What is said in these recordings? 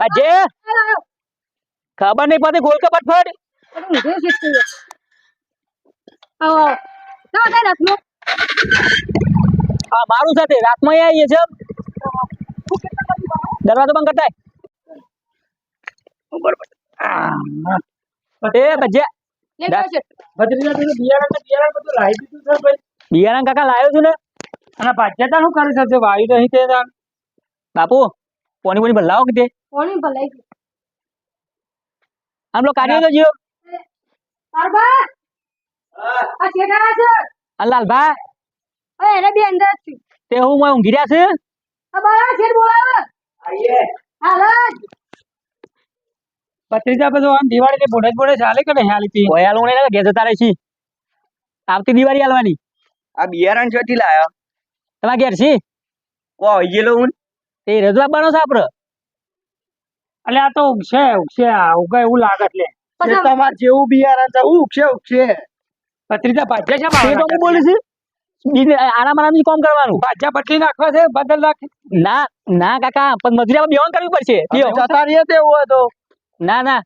અજે ખબર નહીં પડતી ગોલ કે પટફટ આ મારું સાથે રાતમાં આવીએ છે દરવાજો બંધ કરતા એ ભજ્યા ભત્રીજા પેલું બિયારણ ને બિયારણ બધું લાવી દીધું છે ભાઈ બિયારણ કાકા લાવ્યો છું ને અને ભાજ્યતા શું કરી શકશે વાયુ નહીં તે તાણ. બાપુ પોની પોની ભલાવો કે તે આમ લો કાઢી તો જીઓ લાલભા તે હું મોય ઊંઘી રહ્યા છે ભત્રીજા બધું આમ દિવાળી ને બોડે બોડે ચાલે કે નહીં હાલી પી ઓયાલો ને ઘેર જતા રહે છે. આવતી દિવાળી હાલવાની? આ બિયારણ ચોથી લાયો? તમારા ઘેર છે? કો હોય ગયેલો હું. તે રજવા બનો છે આપડે? એટલે આ તો ઉગશે ઉગશે આ ઉગે એવું લાગે એટલે તમાર જેવું બિયારણ છે ઉગશે ઉગશે. ભત્રીજા ભાજ્યા છે તે તો હું બોલું છું. બીજે આરામ આરામથી કામ કરવાનું. ભાજ્યા બદલી નાખવા છે બદલ નાખે. ના ના કાકા પણ મજૂરી બેવાન કરવી પડશે. જતા રહીએ તેવું હતો ના ના.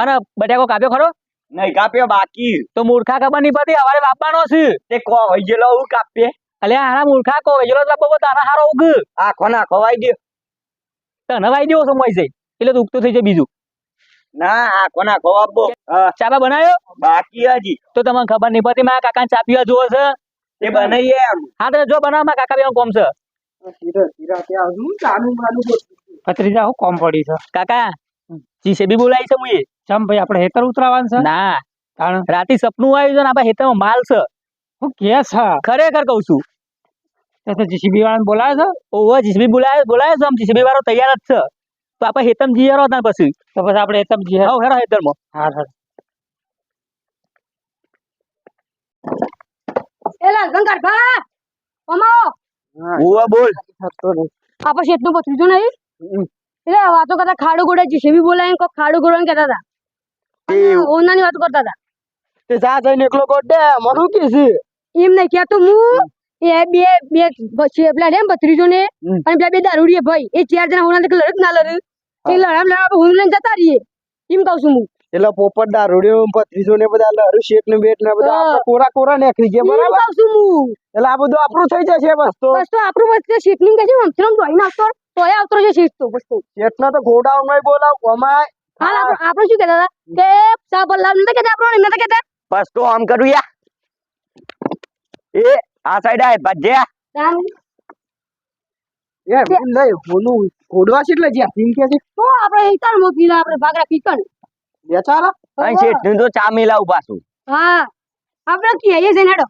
અને બટાકો કાપ્યો ખરો? નહીં કાપ્યો બાકી. તો મૂર્ખા ખબર નહીં પડતી અમારે બાપાનો છે. તે કો ગયેલો હું કાપીએ અલે હારા મૂર્ખા કો વેજલો બાપો તારા હારો ઉગ. આખો ના ખવાઈ દે તને વાઈ દેવો સમય છે. એટલે તો ઉગતું થઈ જાય બીજું. ના આખો ના ખવાબો ચાબા બનાવ્યો? બાકી હજી. તો તમને ખબર નહીં પડતી મારા કાકા ચા પીવા છે? તે બનાવીએ હા તો જો બનાવ મારા કાકા કોમ છે. ભત્રીજા હું કોમ પડી છે. કાકા બોલાવી છે મુએ. ચમ ભાઈ આપણે હેતર ઉતરાવાનું છે? ના. રાતે સપનું આવ્યું છે ને આપણા હેતરમાં માલ છે. હું કે છે? ખરેખર કહું છું. તો તો જીસીબી વાળાને બોલાવે છે? ઓહો જીસીબી બોલાવે બોલાવે છે આમ જીસીબી વાળો તૈયાર જ છે. તો આપણે હેતમ જઈએ રહો ત્યાં પછી? તો પછી આપણે હેતમ જે હવ હેરો હેતરમાં હા હા. ઉવા બોલ. આપણે શેઠનું પથરીજો નહીં? એટલે વાતો કરતા ખાડો ગોડા જીસીબી બોલાવીને કોઈ ખાડો ગોળવાનું કહેતા હતા. ઓનાની વાત કરતા હતા. તે જા જઈને એકલો ગોડે મરું કે છે એમ નહીં કહેતો હું એ બે બે પછી પેલા ને ભત્રીજો ને અને પેલા બે દારૂડીએ ભાઈ. એ ચાર જણા હોના લડત ના લડે એ લડામ લડામ હું લઈને જતા રહીએ. એમ કહું છું હું. એટલે પોપટ દારૂડિયો પત્રીસો ને બધા લહેરું શેઠ ને બેટ ને બધા કોરા કોરા નીકળી ગયા બરાબર? કહું છું હું. એટલે આ બધું આપણું થઈ જશે બસ તો. બસ તો આપણું વચ્ચે શેઠની કહે છે આમ દોડીને આવતો તોય આવતો છે શેઠ તો બસ તો. શેઠ ને તો ગોડાઉનમાં બોલાવ કમાય હાલ આપણે શું કહેતા હતા? કે સા બલ્લાવ નતા કહેતા આપણે નતા કહેતા? બસ તો આમ કરું યા. એ આ સાઈડ આય ભજ્યા એ ભૂલ નહીં હોનું ઘોડવા છે એટલે જ્યાં પીન કે છે? તો આપણે હિતાર મોકીને આપણે ભાગરા પીકણ બેચારા અહીં છે નું તો ચા મિલાવું પાછું હા. આપણે કે એ જઈને હેડો.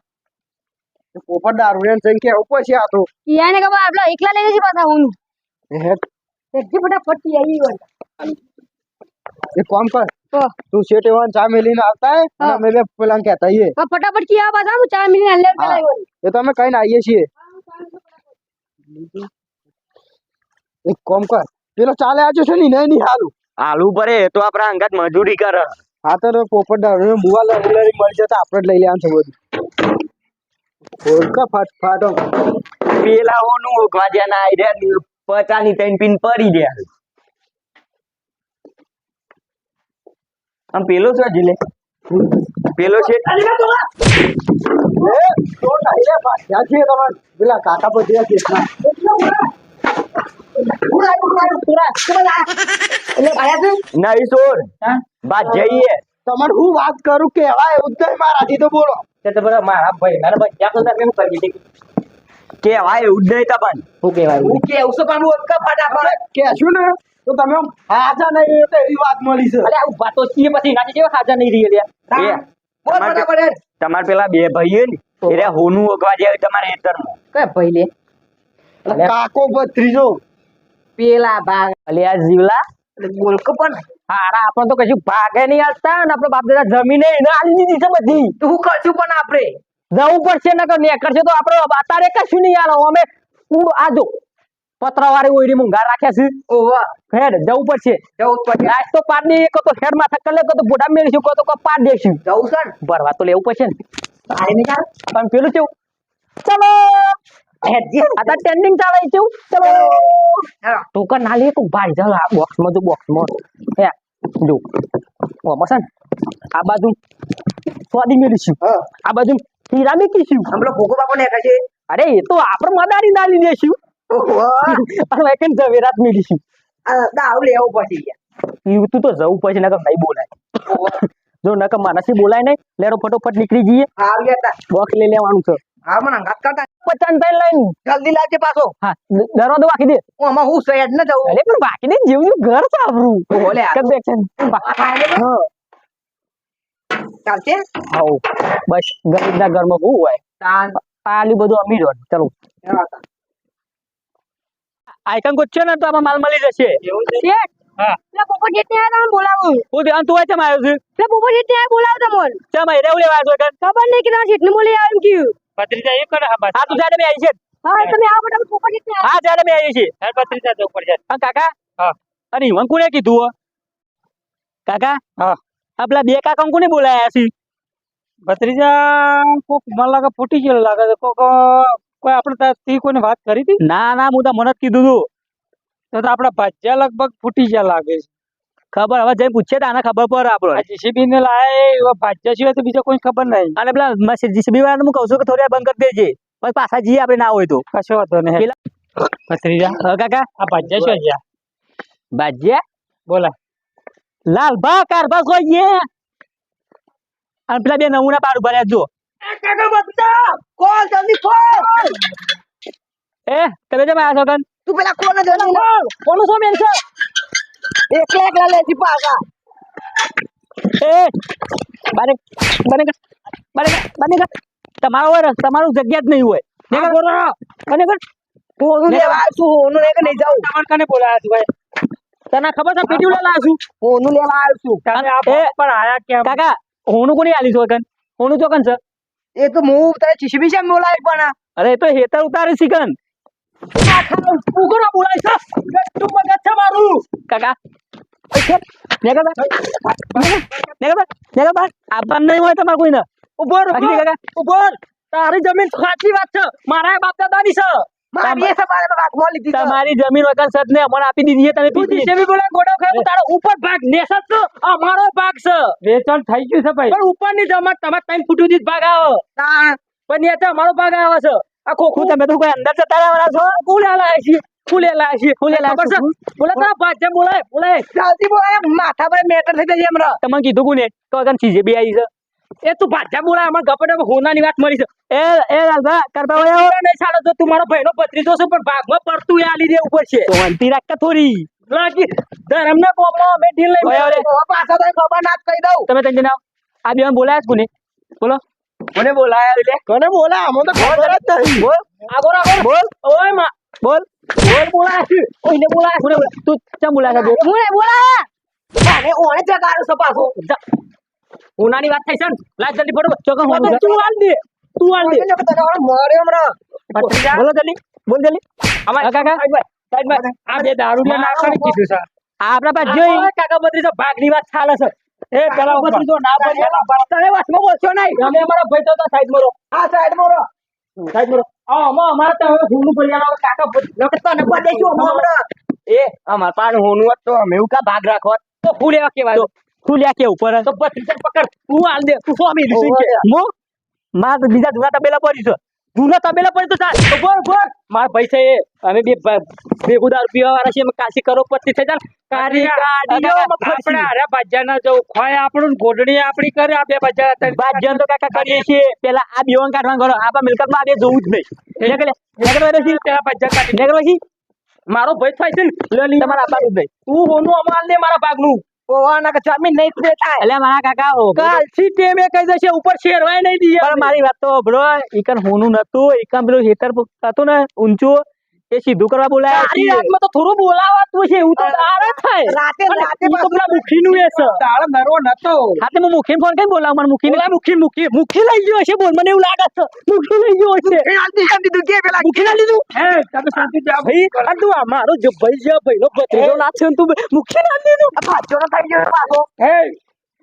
પોપર દારૂ ને સંખ્યા ઉપર છે આ તો. યાને કબા આપણે એકલા લઈને જી પાછા હું. હેઠ એટલી ફટાફટથી આવી હોય. એક કામ કર. તો તું શેઠ વાન ચા મેલીને આવતા હે અને બે પેલા કહેતા હા, ફટાફટ કી આ બાજા હું ચા મેલીને હલ્લે હા. પેલા હોય એ તો અમે કઈ આવીએ છીએ. એક કોમ કર પેલો ચાલે આજો છે ને નહીં હાલું હાલું ભરે તો આપણા અંગાત મજૂરી કરે. હા તો પોપટ બુવા લરી લરી મળી જતા આપણે જ લઈ લેવાનું છે બધું. ઓળખા ફાટ ફાટો. પેલા ઓનું ઓગવા જ્યાં ના આઈ રહ્યા પચાની ત્રણ પીન પડી ગયા. આમ પેલો છે જીલે પેલો છે? પેલા કાકા પતિયા છે. ના. નહીં સોર. જઈએ. તમારે હું વાત કરું કે એવું ઉદય મારાથી તો બોલો. મારા ભાઈ મારા ભાઈ. ત્યાં તો એમ કરી દીધી? કેવાય નહીં તમને શું કેવાય હું કે છું પણ હું કે શું ને. તો તમે હાજા નહીં તો એવી વાત મળી છે. અરે આ વાતો છીએ પછી નાચી જેવા હાજા નહીં રહી રહ્યા તમારે પેલા બે ભાઈઓ ને એટલે હોનું ઓગવા જાય તમારે હેતરમાં કયા ભાઈ લે? કાકો ત્રીજો પેલા ભાગ અલ્યા જીવલા. બોલકો પણ હારા આપણે તો કશું ભાગે નહીં આવતા ને આપણે બાપ દાદા જમીને એને આલી દીધી છે બધી. તું કરશું પણ આપણે? જવું પડશે ને ને કરશે તો આપણે અત્યારે કશું નહીં આલો અમે આ જો પતરાવાળી ઓયડી મૂંગા રાખ્યા છે. ઓવા હેડ જવું પડશે. જવું પડશે. આજ તો પાડ દઈએ કો તો હેડ માથા કરી લે કો તો બોડા મેળીશું કો તો કો પાડ દેશું જવું છે ને? ભરવા તો લેવું પડશે ને. તારે ને ચાલે પણ પેલું કેવું? ચલો. આ ટ્રેન્ડિંગ ચાલે છે ચલો. ના લે તો ભાઈ ચાલ આ બોક્સમાં જો બોક્સમાં હે જો. ઓ મસન આ બાજુ સ્વાદી મેળીશું આ બાજુ હીરા મેકીશું હમણાં ભોગો બાપો ને છે. અરે એ તો આપણે મદારી નાલી દેશું અને વેકન ઝવેરાત મેળીશું દાવ લેવો પછી તું તો જવું પછી નકમ નહીં બોલાય. જો નકર માનસી બોલાય નહીં લેરો ફટોફટ નીકળી જઈએ. બોક્સ લઈ લેવાનું છે. હા મને અંગાત કરતા. પચાન થઈને લઈને. જલ્દી લાજે પાછો. હા દ- દરવાજો વાકી દે. હું આમાં હું સહેજ ન જવું અરે પણ બાકી દે જેવું ઘર છે આપણું ઓલે કદ દે છે હા ચાલશે? હા બસ ગરીબના ઘરમાં હું હોય. પાલી બધું અમીર હોય. ચલો. આઈકન ગોચ્યો ને તો આમાં માલ મળી જશે. શેઠ હા. પેલા પોપટ જેઠને આયા તમે હું ધ્યાન તું હોય છે આવ્યો છે પેલા પોપટ જેઠને આયા બોલાવો તમને. ચમ અહીં રેવું લેવા આવ્યો છે ખબર નહીં કે તમારા શેઠને બોલી આવ્યો એમ કયું એ કરે હા બસ. હા તું જાડે મેં આવી છે. હા. તમે આવો ફટાફટ પોપટ જેઠને આયા. હા જાડે મેં આવી છે. તો ઉપર હા કાકા? હા. ઈવન કોને કીધું હો? કાકા? હા. આ બે કાકા કોને બોલાયા છે? ભત્રીજા કોક મને લાગે ફૂટી ગયેલો લાગે કોક કોઈ આપણે તી કોઈને વાત કરી હતી? ના ના હું તો મને જ કીધું તું. તો આપણા આપડા ભાજ્યા લગભગ ફૂટી ગયા લાગે છે. ખબર હવે જઈને પૂછે તો આને ખબર પડે આપડે જીસીબી ને લાય ભાજ્યા સિવાય તો બીજા કોઈ ખબર નહીં. અને પેલા જીસીબી વાળાને હું કહું છું કે થોડી બંધ કરી દેજે. પણ પાછા જઈએ આપણે ના હોય તો. કશો વાંધો નહીં. પેલા- ભત્રીજા. કાકા. આ ભાજ્યા શું ગયા ભાજ્યા? બોલા. લાલ ભા કારભા કોઈ અને પેલા બે નમૂના પાડું ભર્યા જો કોલ જલ્દી કોલ એ તમે છો કન તું પેલા કોને જલ્દી કોનું શું બેન છે? એકલા એકલા એ બારે બને બને બને તમારો હોય તમારું જગ્યા જ નહીં હોય. ને કર બને કર હોનું લેવા છું હોનું લેકે નહીં જાઉં. તમાર કને બોલાયા છું ભાઈ. તને ખબર છે પેટી છું? હોનું લેવા આવ્યો છું. તમે આ પણ આયા કેમ? કાકા હોનું કોની આલી છો કન હોનું કન છે? એ તો હું તારે ચીસબી છે બોલાય પણ. અરે તો હેતર ઉતારે સિકન ઉગરો બોલાય છે. ગટ્ટુ મગજ છે મારું. કાકા. તારી જમીન સાચી વાત છે. મારા બાપ વાગમાં લીધી છે. તમારી જમીન વગર સદ ને અમને આપી દીધી તમે તું પીધી. ગોડો ખાય તારો ઉપર ભાગ નેસત તો અમારો ભાગ છે. વેચાણ થઈ ગયું છે ભાઈ. પણ ઉપરની જમા તમારે ટાઈમ ફૂટું દીધ ભાગ આવો. પણ નીચે અમારો ભાગ આવે છે. આ ખોખું તમે તો કોઈ અંદર જતા રહેવાના છો? કુલે લાયા છે ફૂલેલા લાયા છે ફૂલેલા લાયા છે? બોલે તારા ભાજ્ય બોલાય બોલાય. જલ્દી બોલાય માથા પર મેટર થઈ જાય એમરા તમને કીધું કોને તો અગન ચીજે બી આવી છે. એ તું ભાજા બોલાય અમાર ગપડે હોનાની વાત મળી છે. એ એ રાજા કરતા હોય ઓરે નહીં સાડો તો તું મારો ભાઈનો ભત્રીજો છે પણ ભાગમાં પડતું એ આલી ઉપર છે તો અંતી રાખતા થોડી. લાગી ધરમના કોમમાં અમે ઢીલ લઈ. પાછા તો ખબર ના કહી દઉં. તમે તને જણાવો આ બેન બોલાયા છે કોને? બોલો. કોને બોલાયા એટલે? કોને બોલા અમને તો ખબર જ નહીં બોલ. આગો આગો બોલ. ઓયમાં. બોલ. બોલ બોલાય છે? ઓયને બોલાયા તું ચમ બોલાયા છે? બોલ બોલાયા? અને ઓણે જગાડો છે હોનાની વાત થઈ છે ને? લાજ જલ્દી ફોટો ચોકન હું તું હાલ દે તું હાલ દે. મારે હમણાં બોલો જલ્દી બોલ જલ્દી. અમાર કાકા. સાઈડમાં આ બે ને નાખવાની કીધું છે. આ આપણા પાસે જોઈ. કાકા ભત્રીજો ભાગની વાત ચાલે છે. એ પેલા ભત્રીજો ના પડે. તને વાતમાં બોલશો નહીં. અમે અમારા ભાઈ તો સાઈડ મરો. આ સાઈડ મોરો. સાઈડ મરો. આ અમાર અમારા તો હવે ભૂલું પડી કાકા બતાઈશું અમે હમણાં. એ અમાર પાન હોનું તો અમે એવું કા ભાગ રાખો તો ફૂલ એવા કેવાય ખુલ્યા કે ઉપર. તો ભત્રીજો પકડ. તું હાલ દે. તું સ્વામી ઋષિ કે. મો માર બીજા જૂના તબેલા પડી છે. જૂના તબેલા પડી તો ચાલ. તો બોલ બોલ મારા પૈસા એ. અમે બે ભેગું દારૂ પીવા વાળા છે કાશી કરો પતિ થઈ જાય કારી કાઢી આપણે અરે બાજા ના જવું ખોય આપણું ગોડણી આપણી કરે આ બે બાજા બાજા તો કાકા કરીએ છીએ. પેલા આ બેવન કાઢવાનું કરો. આ મિલકતમાં આ બે જોવું જ નહીં. દે છે પેલા બાજા કાઢી છે મારો ભાઈ થાય છે ને. તમારે જ નહીં તું હોનું અમાલ દે મારા ભાગનું. ઓવાના કે જમીન નહીં દેતા એટલે મારા કાકા ઓ કાલથી ટેમે કહી દેશે ઉપર શેરવાય નહીં પણ મારી વાત તો બ્રો ઈકન હોનું નતું ઈકન પેલું હેતર હતું ને ઊંચું. એ સીધું કરવા બોલાયા તારી રાતમાં તો થોડું બોલાવાતું છે એવું તો તારે થાય. રાતે રાતે તો પેલા મુખીનું એ છે. નતો. હા તે હું મુખીને ફોન કરી બોલાવું મને મુખીને. બોલા મુખી મુખી. મુખી લઈ ગયો છે બોલ મને એવું લાગે છે. મુખી લઈ ગયો છે એ આલતી આલતી તું કે પેલા મુખી ના લીધું? હે તમે શાંતિ જા ભાઈ આ તું આ મારો જે ભાઈ છે ભાઈ નો ભત્રીજો ના છે ને તું મુખી ના લીધું? આ ભાજ્યો થઈ ગયો પાછો. હે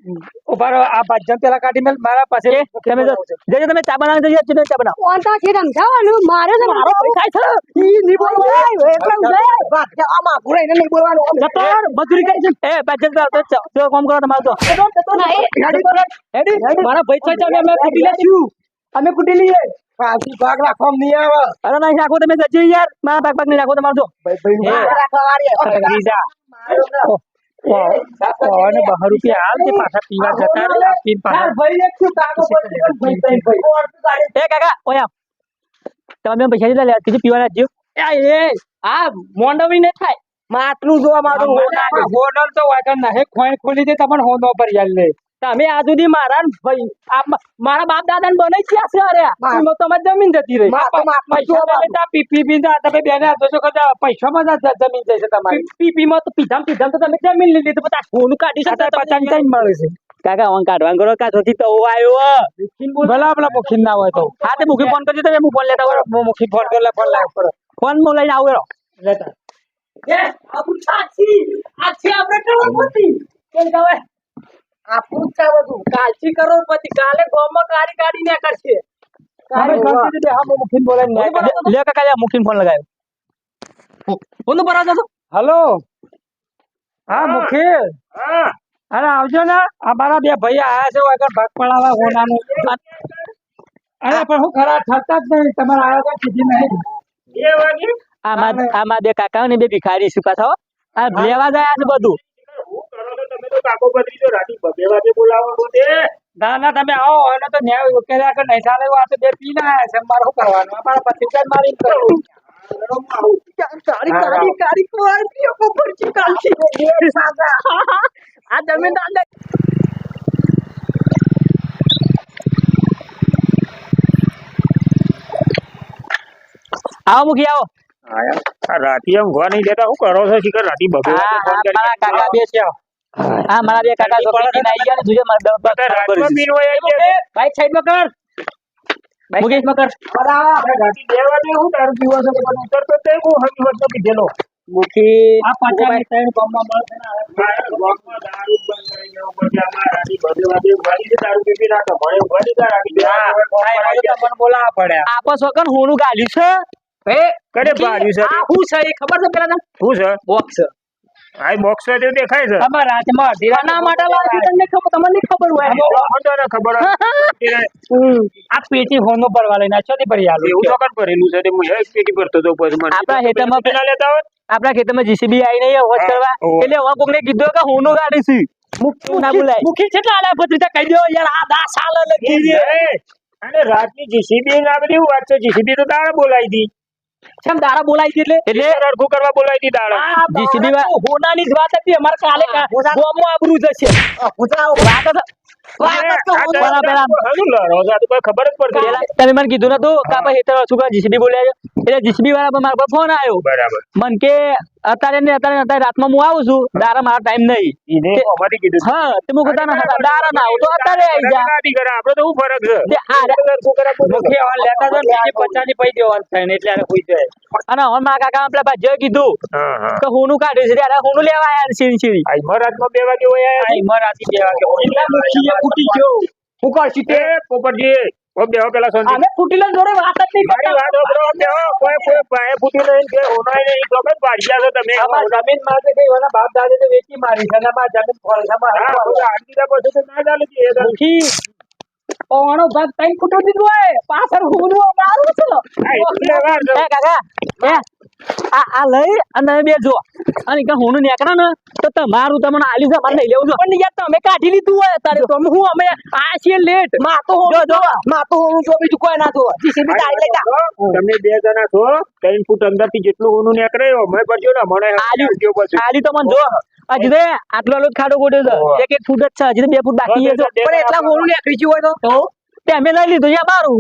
ઊભા આ ભાજન પેલા કાઢી મેલ મારા પાસે તમે જો જજો તમે ચા બનાવો જજો તમે ચા બનાવો. કોણ તો છે સમજાવવાનું મારે તો મારો થાય છે ઈ નહીં બોલવાનું. એટલે ઉઠે. આમાં ઘોડે ને ની બોલવાનું. જતો મજૂરી કરી છે. એ પાછળ તો આવતો જ છો. કામ કરો તમારો તો હેડી મારા ભાઈ છે અમે કુટી કૂટી લેશું અમે કુટી લઈએ. પાછી ભાગ રાખવામાં નહીં આવે. અરે નહીં રાખો તમે જજો યાર. મારા ભાગ ભાગ નહીં રાખો તમારો તો ભાઈ ભાઈ રાખવા વાળી અને બહાર રૂપિયા હાલ તે પાછા પીવા જતા રહે પીન પાછા એ કાકા ઓયા તમે પૈસા દીધા લે કીધું પીવાના જીવ એ આ મોંડવી ને થાય માટલું જોવા માંગુ હોનલ તો વાગન ના હે ખોઈ ખોલી દે તમને હોનો પર યાર લે તમે આ સુધી મારા ભાઈ મારા બાપ દાદા ને બને ક્યાં છે અરે. તમે જમીન જતી રહી. તો પૈસા પીપી તમે બેને છો કદા પૈસા માં જમીન જાય છે તમારી. પી પી માં તો પીધામ પીધામ તો તમે જમીન લઈ લીધી પછી આ સોનું કાઢી શકતા પચાસ ટાઈમ મળે છે. કાકા ઓન કાઢવાનું કરો કા સોથી તો આવ્યો ભલા ભલા મુખી ના હોય તો. હા તે મુખી ફોન કરજો તમે હું ફોન લેતા હોય મુખી ફોન કરે ફોન લાવ. કરો. ફોન મો લઈને આવો લેતા. આ પૂછતા બધું કાલથી કરોડપતિ કાલે ગોમાં કાઢી કાઢી ને હા મુખી અરે આવજો ને. અમારા બે ભાઈ આયા છે આગળ ભાગ પડાવા હોનાનું. અરે પણ હું ખરા થતા જ નહીં. તમારે આવ્યા તા કીધી નહીં. આમાં આમાં બે કાકા ને બે ભિખારી શું પાછા આ લેવા જાય આજ બધું. ના ના તમે આવો. એને તો ન્યાય ઉકેલ્યા કે નહીં ચાલે આ તો બે પી ના છે. મારે શું કરવાનું? અમારા પછી જ મારી કરવું. આ આવો મુખી આવો. રાતી એમ ભવા નહીં દેતા. શું કરો છો? શિખર રાતી મારા કાકા હા. મારા બે કાકા છોકરી પીને આઈ ગયા ને જોજે મારા ડબ્બા ખરાબ કરી રાતમાં હોય આવી ગયા બાઈક સાઈડમાં કર. મુકેશ. સાઈડમાં કર. આપણે ગાડી દેવા દે હું તારું પીવો છો કે બધું ઉતરતો નહીં, હું હજી વસ્તુ પીધેલો મુખી આ પાછા સાઈડ ગામમાં છે ને ગામમાં દારૂ બંધ કરી દેવો પછી અમારે રાતી બબે વાગે ઉભારી છે દારૂ પીવી પી રાખે મને ઉભારી તા રાતી બે વાગે ફોન પર આવી જાય. પડે. આપો છોકન હોનું ગાલ્યું છે? એ કરે ભાડ્યું છે? આ હું છે એ ખબર છે પેલા શું છે? બોક્સ. આ બોક્સ તો દેખાય છે? અમાર હાથમાં અડધી માટે લાવી તમને ખબર તમને ખબર હોય. મને ખબર. આ પેટી હોનો ભરવા લઈને ચોથી ભરી આલો એવું તો ભરેલું છે તે હું એક પેટી ભરતો તો પછી મને આપણા ખેતરમાં પેલા લેતા હોત આપણા ખેતરમાં જીસીબી આવી નહીં વોચ કરવા. એટલે હવે કોકને કીધું કે હોનું ગાડીશું મુખી ના બોલાય. મુખી કેટલા આલા પત્રિકા કહી દો યાર આ દા સાલ લખી દે એ, અને રાતની જીસીબી ના બધી વાત છે? જીસીબી તો તારે બોલાવી હતી કેમ દાડા હતી એટલે એટલે એટલે કરવા બોલાવી હતી દાડા. GCB હોનાની જ વાત હતી. અમારે કાલે ગોમમાં આબરૂ જશે. તમે મને કીધું નતું તું આપણે ખેતર શું જીસીબી બોલ્યા છે? એટલે જીસીબી વાળા પર મારા પર ફોન આવ્યો. બરાબર. મન કે અત્યારે ને અત્યારે અત્યારે રાતમાં હું આવું છું. દારા મારા ટાઈમ નહીં. તે- કીધું હા તે હું કહેતા દારા ના આવું તો અત્યારે આવી જા. આપણે તો હું ફરક છે? આ લેતા જાઓ ને બીજી પચાસની પૈ દેવાનું થાય ને એટલે આને હુઈ જાય. અને હવે મારા કાકા આપણે ભાઈ કીધું હા હા. હોનું કાઢ્યું છે. ત્યારે હોનું લેવા આયા સીરી સીરી આ માં બે વાગે હોય આયા આ ઈમર રાતી બે વાગે હોય. હું કરશું તે? પોપટજી ઓ બેહો પેલા શાંતિ અમે ફૂટીલા જોડે વાત જ નહીં મારી વાત. કોઈ કોઈ ફૂટી નહીં કે હોનાય નહીં તો કઈ પાડ્યા છો તમે. અમારા જમીન માટે કઈ ઓલા બાપ દાદા તો વેચી મારી છે અને અમારા જમીન ફળસામાં હા, હારું બધા હારી દીધા પછી તો ના ચાલે કે એ. મુખી ભાગ તઈ ફૂટો દીધો પાછળ હું મારું છે. હા, કાકા. એ આ આ લઈ અને બે જો. અને કે હોનું નીકળે ને તો તમારું તમને આલી છે મને લેવું પણ યાર તમે કાઢી લીધું હોય તારે તો. હું અમે આ છે લેટમાં તો જો જો. માં તો હું જો બીજું કોઈ ના જોવા જીસીબી તારી લઈ તમે બે જણા છો ત્રણ ફૂટ અંદરથી જેટલું હું નીકળે અમે પડજો ને મને આલી. આલ્યું તો મને જો. હજી તો આટલો આટલો ખાડો ગોડ્યો છે. એક એક ફૂટ જ છે હજી તો બે ફૂટ બાકી છે પણ એટલા હોનું નીકળી ગયું હોય તો તો? તે? અમે લઈ લીધું યા મારું.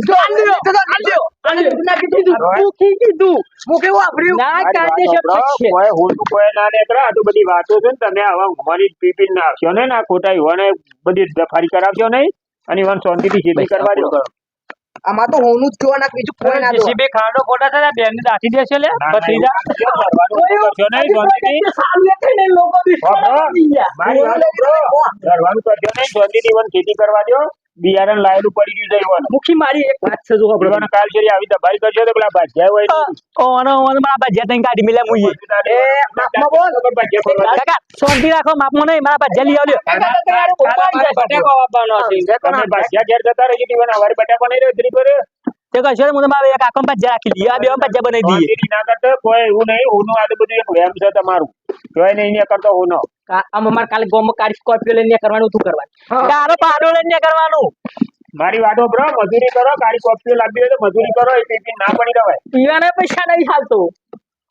બધી વાતો છે ને તમે આવા ઊંઘવાની પીપી ના આવશો ને ના ખોટા યુવાને બધી દફારી કરાવશો નહીં અને ઈવન શાંતિથી ખેતી કરવા દો આમાં તો હોનું જ જોવાના બીજું કોઈ ના જોવા. જીસીબી ખાડો ખોટા થાય બેન ને દાટી દેશે લે ભત્રીજા. કરશો નહીં, શાંતિથી. સામે થઈને લોકો ગયા. મારી વાત કરો કરવાનું કરજો નહીં, શાંતિથી ઈવન ખેતી કરવા દો. બિયારણ લાયેલું પડી ગયું છે ઈવન. મુખી મારી એક વાત છે જો આપણે કાલ કરી આવી દબાઈ કરજો તો પેલા ભાજ્યા હોય. ઓનો ઓનો મારા ભજીયા તઈ કાઢી મિલે મુઈએ એ, માપમાં બોલ. કાકા શાંતિ રાખો માપમાં નહીં મારા ભજીયા લઈ આવ્યો બટાકો આપવાનો છે તમે ભાજ્યા ઘેર જતા રહી દીવાના વારી બટાકો નહીં રહ્યો, ઉતરી પર. તે કશો મને મારે એક આખો પાંચ રાખી લઈએ આ બે પાંચ બનાવી દઈએ ના કરતો, કોઈ એવું નહીં હુંનું આ બધું એક છે તમારું. જોઈ નહીં ને કરતો હુંનો આમ અમારે કાલે ગોમ કાઢી સ્કોર્પિયો લઈને કરવાનું તું કરવાનું. તારો પાડો લઈને કરવાનું. મારી વાતો બ્રો મજૂરી કરો કાળી કોપીઓ લાવી હોય તો મજૂરી કરો એ ના પડી રવાય પીવાના પૈસા નહીં હાલતો.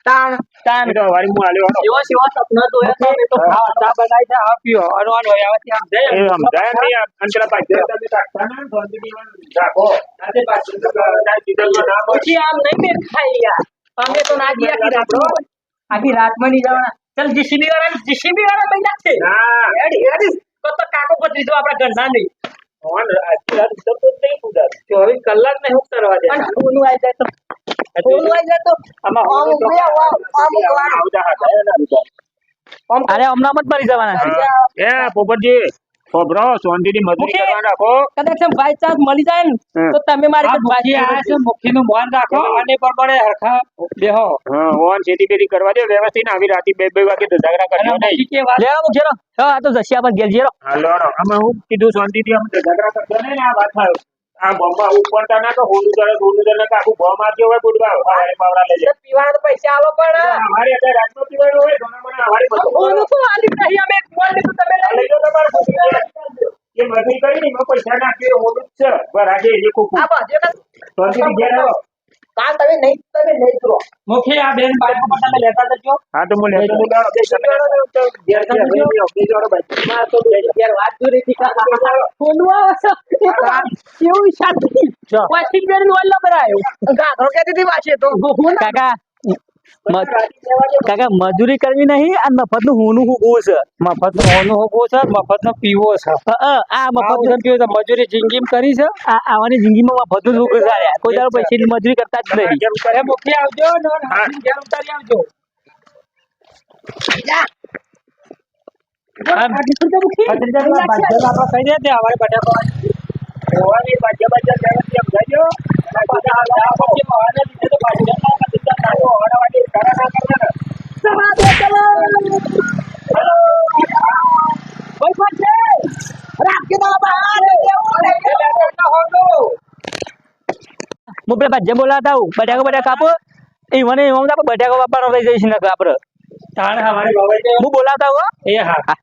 તાણ તાણ તો વારી હું આલ્યો. એવો સેવા સપના જોયા તો મે તો હા ચા બનાઈ દે આ પીઓ આનો હવે આવાથી આમ જાય એ સમજાય નહીં આ અંતરા ભાજ્યા તમે રાખતા ના શાંતિથી ઈવન રાખો આજે પાછું તો ના દીધો ના. પછી આમ નહીં મે ખાઈ ગયા અમે તો ના ગયા આખી રાત આખી રાતમાં ની જવાના ચલ જીસીબી વાળા જીસીબી વાળા મહિના છે હા એડી એડી તો તો કાકો પત્રી જો આપડા ગંધા નહીં ઓન આજ રાત જ નહીં કુદાર. ચોવીસ કલાક ને શું કરવા દે અને હું આવી જાય તો અરે હમણાં મત મરી જવાના છે એ પોપટજી ખોબરો મજૂરી મુખી. કરવા રાખો કદાચ બાય ચાન્સ મળી જાય ને તો તમે મારી મુખી આ છે મુખીનું મોન રાખો અને પરબડે હરખા બેહો હા ઓન કરવા દો વ્યવસ્થિત આવી રાતે બે બે વાગે તો ઝઘડા કરજો નહીં હા આ તો જશિયા પર ગેલ જેરો હા અમે હું કીધું શાંતિથી અમે ઝઘડા કરજો નહીં આ વાત થાય આ બોમ્બા ઉપરતા ના તો હોનું કરે હોનું કરે કે આખું બોમ્બ મારજો હોય ગુડવા હવારે પાવડા લેજે પીવાના પૈસા આલો પણ. અમારે અત્યારે રાતનો પીવાનું હોય ઘણા બધા હવારે બધું ફોનું તો આલી નહીં અમે ફોન લીધું તમે લઈ તમારે બધું. એ મજૂરી કરી ને પૈસા નાખીએ હોનું છે. આજે એ ખોખું. આ બાજુ કાં- શાંતિથી ઘેર આવો કાં તમે નહીં તમે નહીં જુઓ. મુખી આ બેન બાઈક પર તમે લેતા જજો. હા તો હું લેતો તો લાવો. બે તમે તો ઘેર ઘેર લઈ લ્યો. બે જોડો ભાઈ. તો યાર વાત જોઈ રહી હતી. ફોનું આવે છે. એ તો કેવું શાંતિ પછી બેન ઓલ્લો કરાયો કાકા કહેતી હતી વાશે તો કાકા કાકા મજૂરી કરવી નહીં અને મફતનું હુનું હુકવું છે મફતનું હોનું હોગવું છે મફત નો પીવો છે આ મફતનું પીવો છે મજૂરી જિંદગી કરી છે આ આવાની જિંદગી માં મફતનું છે કોઈ તારો પૈસા ની મજૂરી કરતા જ નહીં મુખી આવજો ઉતારી આવજો બધા હું પેલા ભજ્જા બોલાવતા હું બટાકો બટાકો કાપો એ મને એમ આપણે બટાકો વાપરવાનો રહી જઈશ ને આપણે. તાણ વવાઈ હું બોલાતા હું. એ હા.